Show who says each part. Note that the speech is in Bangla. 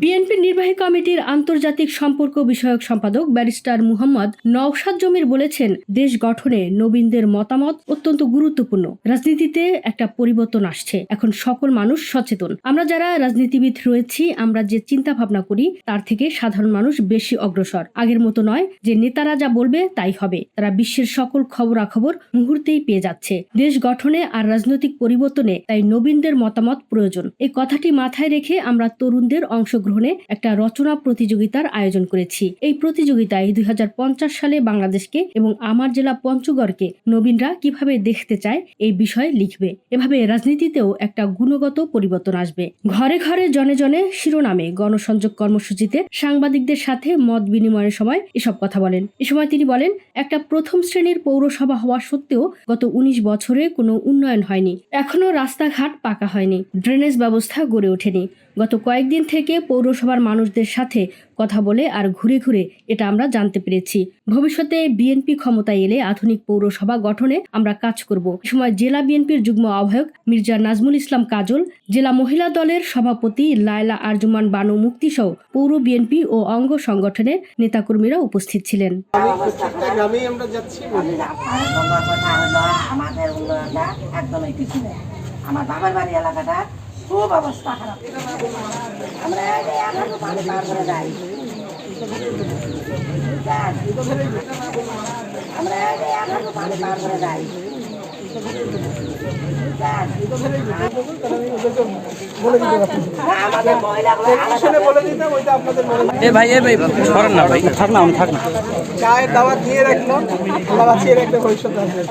Speaker 1: বিএনপির নির্বাহী কমিটির আন্তর্জাতিক সম্পর্ক বিষয়ক সম্পাদক ব্যারিস্টার মুহাম্মদ নওশাদ জমির বলেছেন, দেশ গঠনে নবীনদের মতামত অত্যন্ত গুরুত্বপূর্ণ। রাজনীতিতে একটা পরিবর্তন আসছে। এখন সকল মানুষ সচেতন। আমরা যারা রাজনীতিবিদ রয়েছি, আমরা যে চিন্তা ভাবনা করি, তার থেকে সাধারণ মানুষ বেশি অগ্রসর। আগের মতো নয় যে নেতারা যা বলবে তাই হবে। তারা বিশ্বের সকল খবরাখবর মুহূর্তেই পেয়ে যাচ্ছে। দেশ গঠনে আর রাজনৈতিক পরিবর্তনে তাই নবীনদের মতামত প্রয়োজন। এই কথাটি মাথায় রেখে আমরা তরুণদের অংশগ্রহণে একটা রচনা প্রতিযোগিতার আয়োজন করেছি। এই প্রতিযোগিতায় দুই হাজার পঞ্চাশ সালে বাংলাদেশকে এবং আমার জেলা পঞ্চগড়কে নবীনরা কীভাবে দেখতে চায় এই বিষয়ে লিখবে। এভাবে রাজনীতিতেও একটা গুণগত পরিবর্তন আসবে। ঘরে ঘরে, জনে জনে শিরোনামে গণসংযোগ কর্মসূচিতে সাংবাদিকদের সাথে মত বিনিময়ের সময় এসব কথা বলেন। এ সময় তিনি বলেন, একটা প্রথম শ্রেণির পৌরসভা হওয়া সত্ত্বেও গত উনিশ বছরে কোনো উন্নয়ন হয়নি। এখনও রাস্তাঘাট পাকা হয়নি। ড্রেনেজ ব্যবস্থা গড়ে ওঠেনি। গত কয়েকদিন থেকে পৌরসভার মানুষদের সাথে কথা বলে আর ঘুরে ঘুরে এটা আমরা জানতে পেরেছি। ভবিষ্যতে বিএনপি ক্ষমতায় এলে আধুনিক পৌরসভা গঠনে আমরা কাজ করব। এ সময় জেলা বিএনপির যুগ্ম আহ্বায়ক মির্জা নাজমুল ইসলাম কাজল জেলা মহিলা দলের সভাপতি লায়লা আরজুমান বানু মুক্তি সহ পৌর বিএনপি ও অঙ্গ সংগঠনের নেতাকর্মীরা উপস্থিত ছিলেন।
Speaker 2: যাচ্ছি
Speaker 3: আমার বাবার বাড়ি এলাকাটা খুব অবস্থা খারাপ। আমরা এখনও পানি পার করে যাই। আমরা এখনও পানি পার করে যাই।
Speaker 4: এ ভাই এ ভাই সরেন না ভাই। থাক না থাক না।
Speaker 2: চায়ের দাওয়াত রাখলাম ভবিষ্যতে আসবে।